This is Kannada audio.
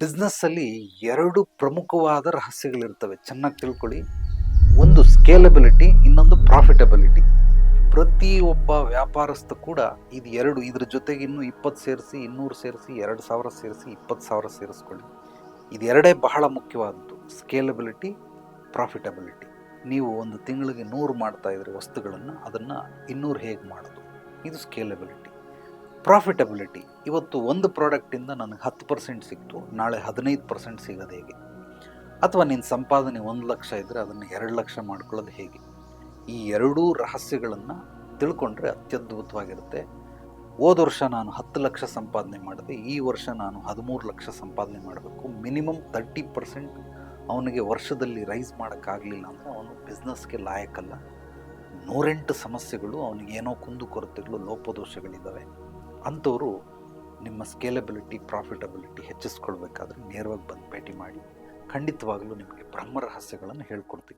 ಬಿಸ್ನೆಸ್ಸಲ್ಲಿ ಎರಡು ಪ್ರಮುಖವಾದ ರಹಸ್ಯಗಳಿರ್ತವೆ. ಚೆನ್ನಾಗಿ ತಿಳ್ಕೊಳ್ಳಿ. ಒಂದು ಸ್ಕೇಲಬಿಲಿಟಿ ಇನ್ನೊಂದು ಪ್ರಾಫಿಟಬಿಲಿಟಿ ಒಬ್ಬ ವ್ಯಾಪಾರಸ್ಥ ಕೂಡ ಇದು ಎರಡು, ಇದ್ರ ಜೊತೆಗೆ ಇನ್ನೂ ಇಪ್ಪತ್ತು ಸೇರಿಸಿ, ಇನ್ನೂರು ಸೇರಿಸಿ, ಎರಡು ಸಾವಿರ ಸೇರಿಸಿ, ಇಪ್ಪತ್ತು ಸಾವಿರ ಸೇರಿಸ್ಕೊಳ್ಳಿ. ಇದೆರಡೇ ಬಹಳ ಮುಖ್ಯವಾದದ್ದು. ಸ್ಕೇಲಬಿಲಿಟಿ ಪ್ರಾಫಿಟಬಿಲಿಟಿ ನೀವು ಒಂದು ತಿಂಗಳಿಗೆ ನೂರು ಮಾಡ್ತಾ ಇದ್ರೆ ವಸ್ತುಗಳನ್ನು, ಅದನ್ನು ಇನ್ನೂರು ಹೇಗೆ ಮಾಡೋದು? ಇದು ಸ್ಕೇಲಬಿಲಿಟಿ ಪ್ರಾಫಿಟಬಿಲಿಟಿ ಇವತ್ತು ಒಂದು ಪ್ರಾಡಕ್ಟಿಂದ ನನಗೆ ಹತ್ತು ಪರ್ಸೆಂಟ್ ಸಿಕ್ತು, ನಾಳೆ ಹದಿನೈದು ಪರ್ಸೆಂಟ್ ಸಿಗೋದು ಹೇಗೆ? ಅಥವಾ ನಿನ್ನ ಸಂಪಾದನೆ ಒಂದು ಲಕ್ಷ ಇದ್ದರೆ ಅದನ್ನು ಎರಡು ಲಕ್ಷ ಮಾಡ್ಕೊಳ್ಳೋದು ಹೇಗೆ? ಈ ಎರಡೂ ರಹಸ್ಯಗಳನ್ನು ತಿಳ್ಕೊಂಡ್ರೆ ಅತ್ಯದ್ಭುತವಾಗಿರುತ್ತೆ. ಹೋದ ವರ್ಷ ನಾನು ಹತ್ತು ಲಕ್ಷ ಸಂಪಾದನೆ ಮಾಡಿದೆ, ಈ ವರ್ಷ ನಾನು ಹದಿಮೂರು ಲಕ್ಷ ಸಂಪಾದನೆ ಮಾಡಬೇಕು. ಮಿನಿಮಮ್ ತರ್ಟಿ ಪರ್ಸೆಂಟ್ ಅವನಿಗೆ ವರ್ಷದಲ್ಲಿ ರೈಸ್ ಮಾಡೋಕ್ಕಾಗಲಿಲ್ಲ ಅಂದರೆ ಅವನು ಬಿಸ್ನೆಸ್ಗೆ ಲಾಯಕಲ್ಲ. ನೂರೆಂಟು ಸಮಸ್ಯೆಗಳು ಅವನಿಗೆ ಏನೋ ಕುಂದುಕೊರತೆಗಳು ಲೋಪದೋಷಗಳಿದ್ದಾವೆ ಅಂಥವರು ನಿಮ್ಮ ಸ್ಕೇಲಬಿಲಿಟಿ ಪ್ರಾಫಿಟಬಿಲಿಟಿ ಹೆಚ್ಚಿಸ್ಕೊಳ್ಬೇಕಾದ್ರೆ ನೇರವಾಗಿ ಬಂದು ಭೇಟಿ ಮಾಡಿ. ಖಂಡಿತವಾಗಲೂ ನಿಮಗೆ ಬ್ರಹ್ಮ ರಹಸ್ಯಗಳನ್ನು ಹೇಳ್ಕೊಡ್ತೀವಿ